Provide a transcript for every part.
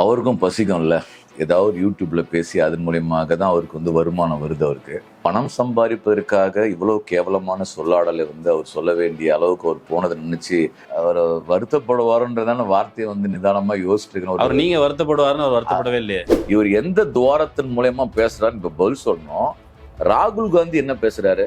அவருக்கும் பசிக்கும்ல. ஏதாவது யூடியூப்ல பேசி அதன் மூலியமாக தான் அவருக்கு வந்து வருமானம் வருது அவருக்கு. பணம் சம்பாதிப்பதற்காக இவ்வளவு கேவலமான சொல்லாடலை வந்து அவர் சொல்ல வேண்டிய அளவுக்கு அவர் போனதை நினைச்சு அவர் வருத்தப்படுவாருன்றதான வார்த்தையை வந்து நிதானமா யோசிச்சுட்டு இருக்கணும். அவர் நீங்க வருத்தப்படுவாருன்னு அவர் வருத்தப்படவே இல்லையே. இவர் எந்த துவாரத்தின் மூலயமா பேசுறாருன்னு இப்ப பதில் சொல்லணும். ராகுல் காந்தி என்ன பேசுறாரு?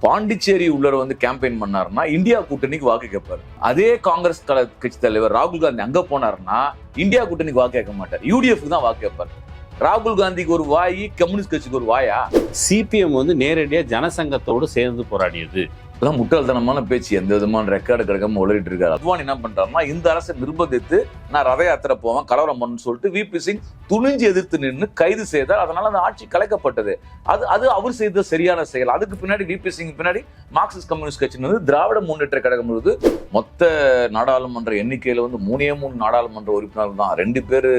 பாண்டிச்சேரி உள்ளர வந்து கேம்பெயின் பண்ணாருன்னா இந்தியா கூட்டணிக்கு வாக்கு கேட்பார். அதே காங்கிரஸ் கட்சி தலைவர் ராகுல் காந்தி அங்க போனாருன்னா இந்தியா கூட்டணிக்கு வாக்கு கேட்க மாட்டார். யூடிஎஃப் தான் வாக்கு கேட்பார். ராகுல் காந்திக்கு ஒரு வாய் கம்யூனிஸ்ட் கட்சிக்கு ஒரு வாயா? சிபிஎம் வந்து நேரடியா ஜனசங்கத்தோடு சேர்ந்து போராடியது. இதெல்லாம் முட்டாள்தனமான பேச்சு. எந்த விதமான ரெக்கார்டு கிடைக்காம உளறிட்டு இருக்காரு. அத்வானி என்ன பண்றாருன்னா இந்த அரசை நிர்பந்தித்து நான் ரத யாத்திரை போவேன் கலவரம் பண்ணு சொல்லிட்டு விபி சிங் துணிஞ்சு எதிர்த்து நின்று கைது செய்தார். அதனால அந்த ஆட்சி கலைக்கப்பட்டது. அது அது அவர் செய்த சரியான செயல். அதுக்கு பின்னாடி விபி சிங் பின்னாடி மார்க்சிஸ்ட் கம்யூனிஸ்ட் கட்சி வந்து திராவிட முன்னேற்ற கழகம் பொழுது மொத்த நாடாளுமன்ற எண்ணிக்கையில வந்து மூணே மூணு நாடாளுமன்ற உறுப்பினர் தான். ரெண்டு பேர்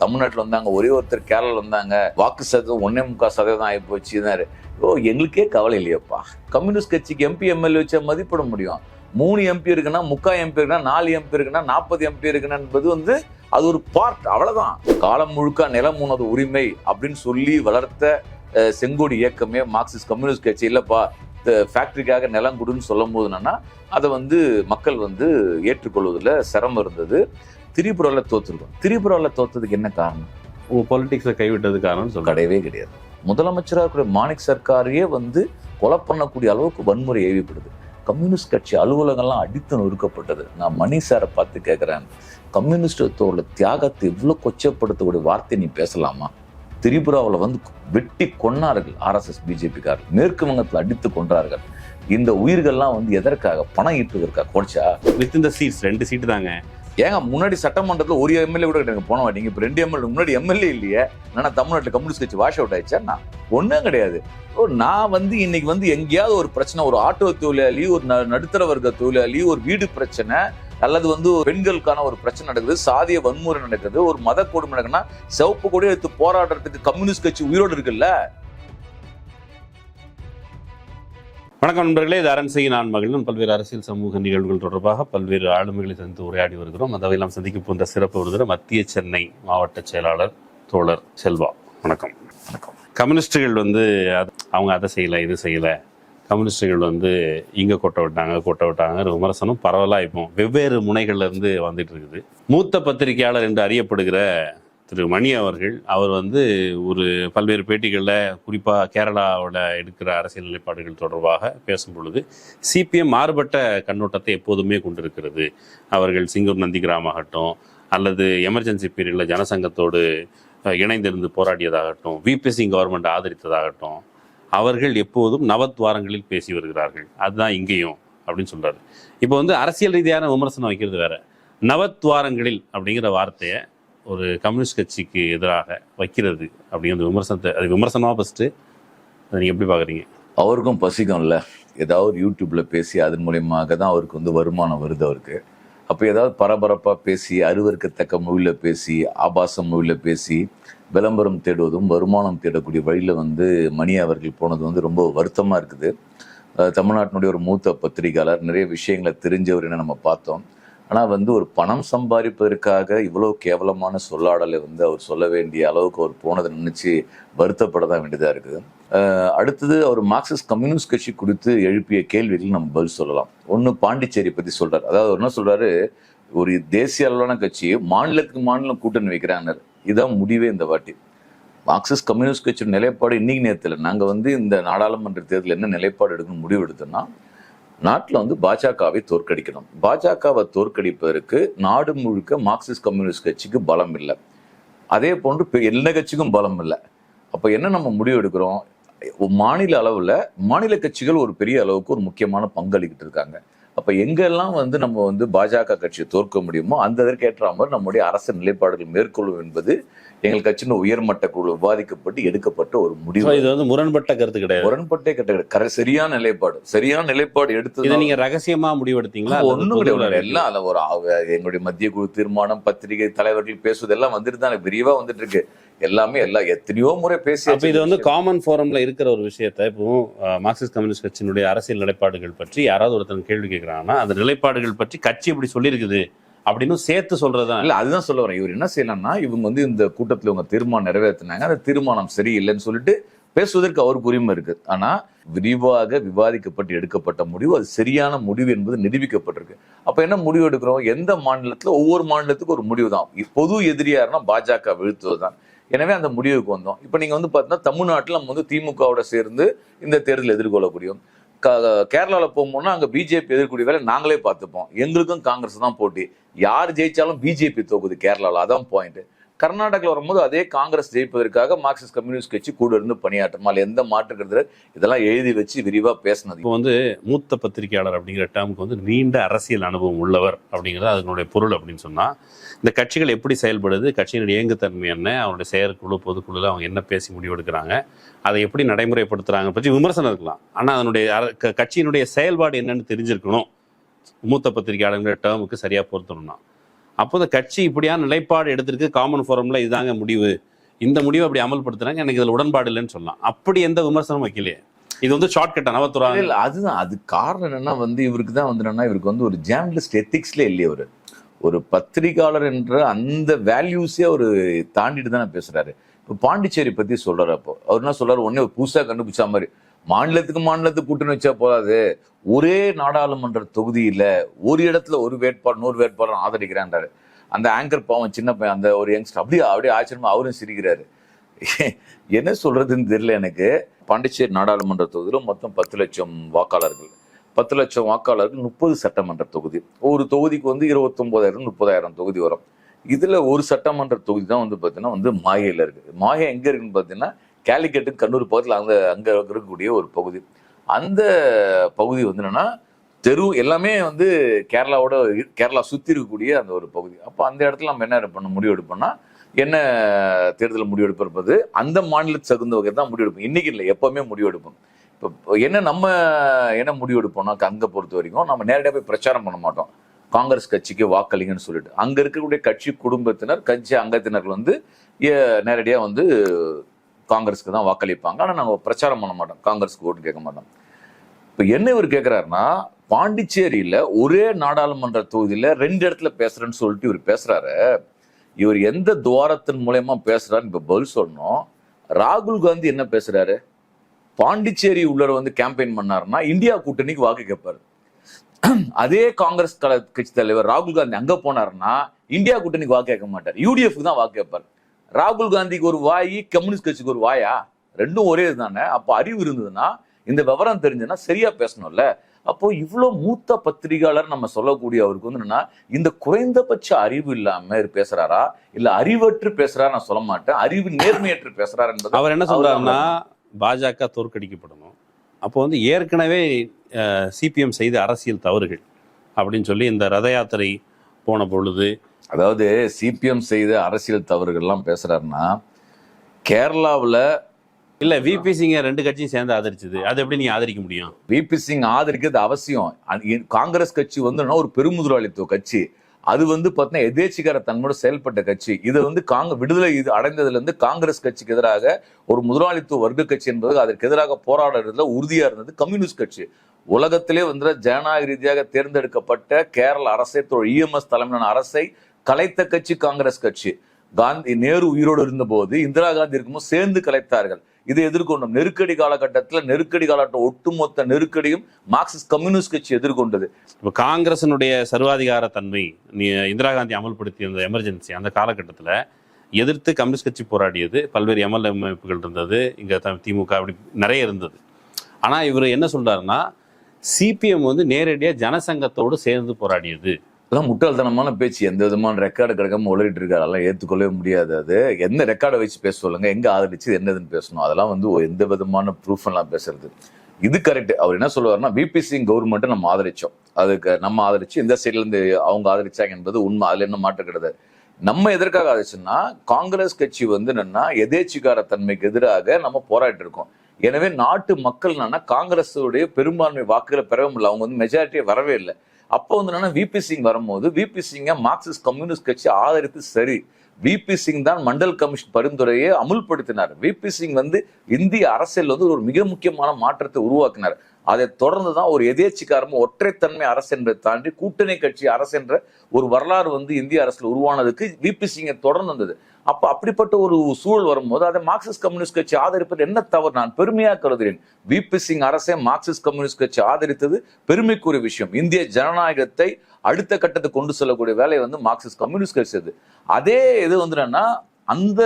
தமிழ்நாட்டில் வந்தாங்க ஒரே ஒருத்தர் கேரளாவில் வந்தாங்க. வாக்கு சதவீதம் ஒன்னே முக்கால் சதவீதம் ஆகி போச்சுன்னாரு ஓ எங்களுக்கே கவலை இல்லையப்பா. கம்யூனிஸ்ட் கட்சிக்கு எம்பி எம்எல்ஏ வச்சா மதிப்பிட முடியும். மூணு எம்பி இருக்குன்னா முக்கா எம்பி இருக்குன்னா நாலு எம்பி இருக்குன்னா நாற்பது எம்பி இருக்குன்னா என்பது வந்து அது ஒரு பார்ட் அவ்வளவுதான். காலம் முழுக்க நிலம் உணவு உரிமை அப்படின்னு சொல்லி வளர்த்த செங்கோடி இயக்கமே மார்க்சிஸ்ட் கம்யூனிஸ்ட் கட்சி இல்லப்பா. ஃபேக்டரிக்காக நிலம் கொடுன்னு சொல்லும் போது என்னன்னா அதை வந்து மக்கள் வந்து ஏற்றுக்கொள்வதில் சிரமம் இருந்தது. திரிபுராவில் தோத்துருக்கோம். திரிபுராவில் தோத்ததுக்கு என்ன காரணம்? உங்க பொலிட்டிக்ஸை கைவிட்டது காரணம் சொல்றாரு கிடையவே கிடையாது. முதலமைச்சராக இருக்கிற மாணிக் சர்க்காரையே வந்து கொலை பண்ணக்கூடிய அளவுக்கு வன்முறை ஏவிப்படுது. கம்யூனிஸ்ட் கட்சி அலுவலகம்லாம் அடித்து நொறுக்கப்பட்டது. நான் மணி சாரை பார்த்து கேட்குறேன் கம்யூனிஸ்டத்தோட தியாகத்தை இவ்வளோ கொச்சப்படுத்தக்கூடிய வார்த்தை நீ பேசலாமா? திரிபுராவில் வந்து வெட்டி கொன்னார்கள் ஆர்எஸ்எஸ் பிஜேபிக்கார் மேற்கு வங்கத்தில் அடித்து கொன்றார்கள். இந்த உயிர்கள்லாம் வந்து எதற்காக? பணம் ஈட்டுவதற்காக. குறைச்சா? வித் இந்த சீட்ஸ் ரெண்டு சீட்டு தாங்க. ஏங்க முன்னாடி சட்டமன்றத்தில் ஒரு எம்எல்ஏ கூட கிடையாது. போன மாட்டீங்க இப்போ ரெண்டு எம்எல்ஏ முன்னாடி எம்எல்ஏ இல்லையே. ஆனால் தமிழ்நாட்டில் கம்யூனிஸ்ட் கட்சி வாஷ் அவுட் ஆயிடுச்சா? நான் ஒன்றும் கிடையாது. ஓ, நான் வந்து இன்னைக்கு வந்து எங்கேயாவது ஒரு பிரச்சனை ஒரு ஆட்டோ தொழிலாளி ஒரு ந- நடுத்தர வர்க்க தொழிலாளி ஒரு வீடு பிரச்சனை அல்லது வந்து ஒரு பெண்களுக்கான ஒரு பிரச்சனை நடக்குது சாதிய வன்முறை நடக்குது ஒரு மத கொடுமை நடக்குதுன்னா சிவப்பு கொடி எடுத்து போராடுறதுக்கு கம்யூனிஸ்ட் கட்சி உயிரோடு இருக்குல்ல? வணக்கம் நண்பர்களே இது அரண் செய்ய நான் மகளிரும் பல்வேறு அரசியல் சமூக நிகழ்வுகள் தொடர்பாக பல்வேறு ஆளுமைகளை சந்தித்து உரையாடி வருகிறோம். அந்த வகையில் நாம் சந்திக்க போன்ற சிறப்பு விருதுகிற மத்திய சென்னை மாவட்ட செயலாளர் தோழர் செல்வா. வணக்கம். வணக்கம். கம்யூனிஸ்டுகள் வந்து அது- அவங்க அதை செய்யலை இது செய்யலை. கம்யூனிஸ்டுகள் வந்து இங்கே கொட்டை விட்டாங்க கொட்டை விட்டாங்க. விமர்சனம் பரவலாக இப்போ வெவ்வேறு முனைகள்ல இருந்து வந்துட்டு இருக்குது. மூத்த பத்திரிகையாளர் என்று அறியப்படுகிற திரு மணி அவர்கள் அவர் வந்து ஒரு பல்வேறு பேட்டிகளில் குறிப்பாக கேரளாவில் எடுக்கிற அரசியல் நிலைப்பாடுகள் தொடர்பாக பேசும் பொழுது சிபிஎம் மாறுபட்ட கண்ணோட்டத்தை எப்போதுமே கொண்டிருக்கிறது. அவர்கள் சிங்கூர் நந்திகிராம் ஆகட்டும் அல்லது எமர்ஜென்சி பீரியடில் ஜனசங்கத்தோடு இணைந்திருந்து போராடியதாகட்டும் விபி சிங் கவர்மெண்ட் ஆதரித்ததாகட்டும் அவர்கள் எப்போதும் நவத்வாரங்களில் பேசி வருகிறார்கள். அதுதான் இங்கேயும் அப்படின்னு சொல்கிறார் இப்போ வந்து அரசியல் ரீதியான விமர்சனம் வைக்கிறது வேற. நவத்வாரங்களில் அப்படிங்கிற வார்த்தையை ஒரு கம்யூனிஸ்ட் கட்சிக்கு எதிராக வைக்கிறது அப்படிங்கிற விமர்சனத்தை அது விமர்சனமாக ஃபஸ்ட்டு அதை நீங்கள் எப்படி பார்க்குறீங்க அவருக்கும் பசிக்கும்ல. ஏதாவது யூடியூப்பில் பேசி அதன் மூலியமாக தான் அவருக்கு வந்து வருமானம் வருது அவருக்கு. அப்போ ஏதாவது பரபரப்பாக பேசி அருவருக்கத்தக்க மொழியில் பேசி ஆபாச மொழியில் பேசி விளம்பரம் தேடுவதும் வருமானம் தேடக்கூடிய வழியில் வந்து மணி அவர்கள் போனது வந்து ரொம்ப வருத்தமாக இருக்குது. தமிழ்நாட்டினுடைய ஒரு மூத்த பத்திரிகையாளர் நிறைய விஷயங்களை தெரிஞ்சவர் நம்ம பார்த்தோம். ஆனால் வந்து ஒரு பணம் சம்பாதிப்பதற்காக இவ்வளோ கேவலமான சொல்லாடலை வந்து அவர் சொல்ல வேண்டிய அளவுக்கு அவர் போனதை நினச்சி வருத்தப்பட தான் வேண்டியதாக இருக்குது. அடுத்தது அவர் மார்க்சிஸ்ட் கம்யூனிஸ்ட் கட்சி குறித்து எழுப்பிய கேள்விகள் நம்ம பதில் சொல்லலாம். ஒன்று பாண்டிச்சேரி பற்றி சொல்கிறார் அதாவது என்ன சொல்கிறாரு ஒரு தேசிய அளவிலான கட்சி மாநிலத்துக்கு மாநிலம் கூட்டணி வைக்கிறாங்க. இதுதான் முடிவே இந்த வாட்டி. மார்க்சிஸ்ட் கம்யூனிஸ்ட் கட்சியோட நிலைப்பாடு இன்னைக்கு நேரத்தில். நாங்கள் வந்து இந்த நாடாளுமன்ற தேர்தலில் என்ன நிலைப்பாடு எடுக்கணும் முடிவு எடுத்தோம்னா நாட்டில் வந்து பாஜகவை தோற்கடிக்கணும். பாஜகவை தோற்கடிப்பதற்கு நாடு முழுக்க மார்க்சிஸ்ட் கம்யூனிஸ்ட் கட்சிக்கு பலம் இல்லை. அதே போன்று எல்லா கட்சிக்கும் பலம் இல்லை. அப்போ என்ன நம்ம முடிவு எடுக்கிறோம்? மாநில அளவில் மாநில கட்சிகள் ஒரு பெரிய அளவுக்கு ஒரு முக்கியமான பங்களிக்கிட்டு இருக்காங்க. அப்போ எங்கெல்லாம் வந்து நம்ம வந்து பாஜக கட்சியை தோற்க முடியுமோ அந்த இதற்கேற்ற மாதிரி நம்முடைய அரசு நிலைப்பாடுகள் மேற்கொள்ளும் என்பது எங்கள் கட்சியின் உயர்மட்ட குழு விவாதிக்கப்பட்டு எடுக்கப்பட்ட ஒரு முடிவு. இது வந்து முரண்பட்ட கருத்து கிடையாது. முரண்பட்டே கட்ட கர சரியான நிலைப்பாடு. சரியான நிலைப்பாடு எடுத்து இதை நீங்க ரகசியமா முடிவெடுத்தீங்களா? அல்லது ஒண்ணும் பொதுவா கிடையாது? எல்லாம் அதுல ஒரு எங்களுடைய மத்திய குழு தீர்மானம் பத்திரிகை தலைவர்கள் பேசுவது எல்லாம் வந்துட்டு தான் விரிவா வந்துட்டு இருக்கு. எல்லாமே எல்லாம் எத்தனையோ முறை பேசி அப்ப இது வந்து காமன் ஃபோரம்ல இருக்கிற ஒரு விஷயத்த இப்போ மார்க்சிஸ்ட் கம்யூனிஸ்ட் கட்சியினுடைய அரசியல் நிலைப்பாடுகள் பற்றி யாராவது ஒருத்தர் கேள்வி கேட்கறாங்கன்னா அந்த நிலைப்பாடுகள் பற்றி கட்சி இப்படி சொல்லியிருக்குது அப்படின்னு சேர்த்து சொல்றதுதான். இல்ல அதுதான் சொல்ல வரேன். இவர் என்ன செய்யலாம்னா இவங்க வந்து இந்த கூட்டத்துல இவங்க தீர்மானம் நிறைவேற்றினாங்க. அந்த தீர்மானம் சரியில்லைன்னு சொல்லிட்டு பேசுவதற்கு அவருக்கு உரிமை இருக்கு. ஆனா விரிவாக விவாதிக்கப்பட்டு எடுக்கப்பட்ட முடிவு அது சரியான முடிவு என்பது நிரூபிக்கப்பட்டிருக்கு. அப்ப என்ன முடிவு எடுக்கிறோம்? எந்த மாநிலத்துல? ஒவ்வொரு மாநிலத்துக்கும் ஒரு முடிவு தான் பொது எதிரியாருன்னா பாஜக வீழ்த்துவது தான் எனவே அந்த முடிவுக்கு வந்தோம். இப்போ நீங்கள் வந்து பார்த்தீங்கன்னா தமிழ்நாட்டில் நம்ம வந்து திமுகவோட சேர்ந்து இந்த தேர்தல் எதிர்கொள்ளக்கூடியும் க- கேரளால அங்கே பிஜேபி எதிர்க்கூடிய வேலை நாங்களே பார்த்துப்போம். எங்களுக்கும் காங்கிரஸ் தான் போட்டி. யார் ஜெயிச்சாலும் பிஜேபி தோக்குது கேரளாவில் அதான் பாயிண்ட் கர்நாடகாவில் வரும்போது அதே காங்கிரஸ் ஜெயிப்பதற்காக மார்க்சிஸ்ட் கம்யூனிஸ்ட் கட்சி கூட இருந்து பணியாற்றும் அதில் எந்த மாற்றுக்கிறது இதெல்லாம் எழுதி வச்சு விரிவாக பேசினது. இப்போ வந்து மூத்த பத்திரிகையாளர் அப்படிங்கிற டேர்முக்கு வந்து நீண்ட அரசியல் அனுபவம் உள்ளவர் அப்படிங்கிறது அதனுடைய பொருள் அப்படின்னு சொன்னால் இந்த கட்சிகள் எப்படி செயல்படுது கட்சியினுடைய இயங்குத்தன்மை என்ன அவருடைய செயற்குழு பொதுக்குழுல அவங்க என்ன பேசி முடிவெடுக்கிறாங்க அதை எப்படி நடைமுறைப்படுத்துறாங்க பற்றி விமர்சனம் இருக்கலாம். ஆனால் அதனுடைய க- கட்சியினுடைய செயல்பாடு என்னன்னு தெரிஞ்சிருக்கணும். மூத்த பத்திரிகையாளர்கிற டேர்முக்கு சரியாக பொருத்தணும்னா. அப்போ இந்த கட்சி இப்படியான நிலைப்பாடு எடுத்திருக்கு காமன் ஃபோரம்ல இதாங்க முடிவு. இந்த முடிவை அப்படி அமல்படுத்துறாங்க எனக்கு இதுல உடன்பாடு இல்லைன்னு சொல்லலாம். அப்படி எந்த விமர்சனம் வைக்கலையே. இது வந்து ஷார்ட்கட் நவத்துறாங்க இல்ல அதுதான். அது காரணம் என்னன்னா வந்து இவருக்கு தான் வந்து என்னன்னா இவருக்கு வந்து ஒரு ஜேர்னலிஸ்ட் எத்திக்ஸ்ல இல்லையே அவரு. ஒரு பத்திரிகையாளர் என்ற அந்த வேல்யூஸே அவர் தாண்டிட்டு தானே பேசுறாரு. இப்போ பாண்டிச்சேரி பத்தி சொல்றாரு அப்போ. அவர் என்ன சொல்றாரு? ஒன்னே புதுசா கண்டுபிடிச்ச மாதிரி. மாநிலத்துக்கு மாநிலத்துக்கு கூட்டணி வச்சா போதாது. ஒரே நாடாளுமன்ற தொகுதியில் ஒரு இடத்துல ஒரு வேட்பாளர் நூறு வேட்பாளர் ஆதரிக்கிறான்றாரு. அந்த ஆங்கர் பாவம் சின்ன பையன் அந்த ஒரு யங்ஸ்டர் அப்படியே அப்படியே ஆச்சரியமா அவரும் சிரிக்கிறாரு. என்ன சொல்றதுன்னு தெரியல எனக்கு. பாண்டிச்சேரி நாடாளுமன்ற தொகுதியில் மொத்தம் பத்து லட்சம் வாக்காளர்கள். பத்து லட்சம் வாக்காளர்கள் முப்பது சட்டமன்ற தொகுதி. ஒரு தொகுதிக்கு வந்து இருபத்தொம்போதாயிரம் முப்பதாயிரம் தொகுதி வரும். இதில் ஒரு சட்டமன்ற தொகுதி தான் வந்து பார்த்தீங்கன்னா வந்து மாயையில் இருக்குது மாயை எங்கே இருக்குன்னு பார்த்தீங்கன்னா கேலிக்கட்டு கண்ணூர் பக்கத்தில் அங்கே அங்கே இருக்கக்கூடிய ஒரு பகுதி. அந்த பகுதி வந்து என்னென்னா தெரு எல்லாமே வந்து கேரளாவோட கேரளா சுற்றி இருக்கக்கூடிய அந்த ஒரு பகுதி. அப்போ அந்த இடத்துல நம்ம என்ன பண்ண முடிவு எடுப்போம்னா என்ன தேர்தல் முடிவெடுப்பது? அந்த மாநிலத்துக்கு தகுந்த வகை தான் முடிவெடுப்போம். இன்றைக்கி இல்லை எப்போவுமே முடிவெடுப்போம். இப்போ என்ன நம்ம என்ன முடிவெடுப்போம்னா அங்கே பொறுத்த வரைக்கும் நம்ம நேரடியாக போய் பிரச்சாரம் பண்ண மாட்டோம். காங்கிரஸ் கட்சிக்கு வாக்களிங்கன்னு சொல்லிட்டு. அங்கே இருக்கக்கூடிய கட்சி குடும்பத்தினர் கட்சி அங்கத்தினர்கள் வந்து ஏ- வந்து காங்கிரஸ்க்கு தான் வாக்களிப்பாங்க. ஆனால் நாங்கள் பிரச்சாரம் பண்ண மாட்டோம். காங்கிரஸ்க்கு ஓட்டு கேட்க மாட்டோம். இப்போ என்ன இவர் கேட்குறாருன்னா பாண்டிச்சேரியில் ஒரே நாடாளுமன்ற தொகுதியில் ரெண்டு இடத்துல பேசுகிறேன்னு சொல்லிட்டு இவர் பேசுகிறாரு இவர் எந்த துவாரத்தின் மூலயமா பேசுகிறாருன்னு இப்போ பதில் சொல்லணும். ராகுல் காந்தி என்ன பேசுகிறாரு பாண்டிச்சேரி உள்ளர வந்து கேம்பெயின் பண்ணாருன்னா இந்தியா கூட்டணிக்கு வாக்கு கேட்பாரு. அதே காங்கிரஸ் கட்சி தலைவர் ராகுல் காந்தி அங்கே போனாருன்னா இந்தியா கூட்டணிக்கு வாக்கு கேட்க மாட்டார். யூடிஎஃப் தான் வாக்கு கேட்பார். ராகுல் காந்திக்கு ஒரு வாய் கம்யூனிஸ்ட் கட்சிக்கு ஒரு வாயா? ரெண்டும் ஒரே இதுதானே? அப்போ அறிவு இருந்ததுன்னா இந்த விவரம் தெரிஞ்சுன்னா சரியா பேசணும்ல. அப்போ இவ்வளவு மூத்த பத்திரிகையாளர் நம்ம சொல்லக்கூடிய அவருக்கு வந்து என்னன்னா இந்த குறைந்தபட்ச அறிவு இல்லாம பேசுறாரா? இல்ல அறிவற்று பேசுறாரா நான் சொல்ல மாட்டேன். அறிவு நேர்மையற்று பேசுறாரு என்பது அவர் என்ன சொல்றாருன்னா பாஜக தோற்கடிக்கப்படணும். அப்போ வந்து ஏற்கனவே சிபிஎம் செய்த அரசியல் தவறுகள் அப்படின்னு சொல்லி இந்த ரத யாத்திரை போன பொழுது அதாவது சிபிஎம் செய்த அரசியல் தவறுகள்லாம் பேசுறாருன்னா கேரளாவுல இல்ல விபி சிங்க ரெண்டு கட்சியும் சேர்ந்து ஆதரிச்சது. அது எப்படி நீங்க ஆதரிக்க முடியும்? விபி சிங் ஆதரிக்கிறது அவசியம். காங்கிரஸ் கட்சி வந்து ஒரு பெருமுதலாளித்துவ கட்சி. அது வந்து பார்த்தீங்கன்னா எதேச்சிகார தன்மையோட செயல்பட்ட கட்சி. இது வந்து காங்க விடுதலை இது அடைந்ததுல இருந்து காங்கிரஸ் கட்சிக்கு எதிராக ஒரு முதலாளித்துவ வர்க்க கட்சி என்பது அதற்கு எதிராக போராடுறதுல உறுதியா இருந்தது கம்யூனிஸ்ட் கட்சி. உலகத்திலே வந்து ஜனநாயக ரீதியாக தேர்ந்தெடுக்கப்பட்ட கேரள அரசை இஎம்எஸ் தலைமையிலான அரசை கலைத்த கட்சி காங்கிரஸ் கட்சி. காந்தி நேரு உயிரோடு இருந்தபோது இந்திரா காந்தி இருக்கும்போது சேர்ந்து கலைத்தார்கள். இதை எதிர்கொண்டோம். நெருக்கடி காலகட்டத்தில் நெருக்கடி காலகட்டம் ஒட்டுமொத்த நெருக்கடியும் மார்க்சிஸ்ட் கம்யூனிஸ்ட் கட்சி எதிர்கொண்டது. இப்போ காங்கிரசனுடைய சர்வாதிகார தன்மை நீ இந்திரா காந்தி அமல்படுத்திய அந்த எமர்ஜென்சி அந்த காலகட்டத்தில் எதிர்த்து கம்யூனிஸ்ட் கட்சி போராடியது. பல்வேறு எம்எல்ஏ அமைப்புகள் இருந்தது. இங்கே திமுக அப்படி நிறைய இருந்தது. ஆனால் இவர் என்ன சொல்கிறாருன்னா சிபிஎம் வந்து நேரடியாக ஜனசங்கத்தோடு சேர்ந்து போராடியது. அதெல்லாம் முட்டாள்தனமான பேச்சு. எந்த விதமான ரெக்கார்டு கிடைக்காம உளறிட்டு இருக்காரு. அதெல்லாம் ஏற்றுக்கொள்ளவே முடியாது அது. எந்த ரெக்கார்டை வச்சு பேச சொல்லுங்க? எங்க ஆதரிச்சு என்னதுன்னு பேசணும்? அதெல்லாம் வந்து எந்த விதமான ப்ரூஃப் எல்லாம் பேசுறது? இது கரெக்ட் அவர் என்ன சொல்லுவாருன்னா விபி கவர்மெண்ட்டை நம்ம ஆதரிச்சோம். அதுக்கு நம்ம ஆதரிச்சு இந்த சைட்லேருந்து அவங்க ஆதரிச்சாங்க என்பது உண்மை. அதுல என்ன மாற்று கிடையாது. நம்ம எதற்காக ஆதரிச்சோம்னா காங்கிரஸ் கட்சி வந்து என்னன்னா எதேச்சிகார தன்மைக்கு எதிராக நம்ம போராடிட்டு இருக்கோம். எனவே நாட்டு மக்கள் என்னன்னா காங்கிரஸுடைய பெரும்பான்மை வாக்குகளை பெறவும் இல்லை. அவங்க வந்து மெஜாரிட்டியே வரவே இல்லை. அப்போ வந்து என்னன்னா விபி சிங் வரும்போது விபி சிங்கை மார்க்சிஸ்ட் கம்யூனிஸ்ட் கட்சி ஆதரித்து சரி. விபி சிங் தான் மண்டல் கமிஷன் பரிந்துரையை அமுல்படுத்தினார். விபி சிங் வந்து இந்திய அரசியல் வந்து ஒரு மிக முக்கியமான மாற்றத்தை உருவாக்கினார். அதை தொடர்ந்து தான் ஒரு எதேச்சிக்காரமும் ஒற்றைத்தன்மை அரசு என்பதை தாண்டி கூட்டணி கட்சி அரசு என்ற ஒரு வரலாறு வந்து இந்திய அரசில் உருவானதுக்கு விபி சிங்கை தொடர்ந்து வந்தது. அப்ப அப்படிப்பட்ட ஒரு சூழல் வரும்போது அதை மார்க்சிஸ்ட் கம்யூனிஸ்ட் கட்சி ஆதரிப்பது என்ன தவறு? நான் பெருமையாக கருதுகிறேன். பிபி சிங் அரசை மார்க்சிஸ்ட் கம்யூனிஸ்ட் கட்சி ஆதரித்தது பெருமைக்குரிய விஷயம். இந்திய ஜனநாயகத்தை அடுத்த கட்டத்துக்கு கொண்டு செல்லக்கூடிய வேலையை வந்து மார்க்சிஸ்ட் கம்யூனிஸ்ட் கட்சி செய்தது அதே இது வந்து என்னன்னா அந்த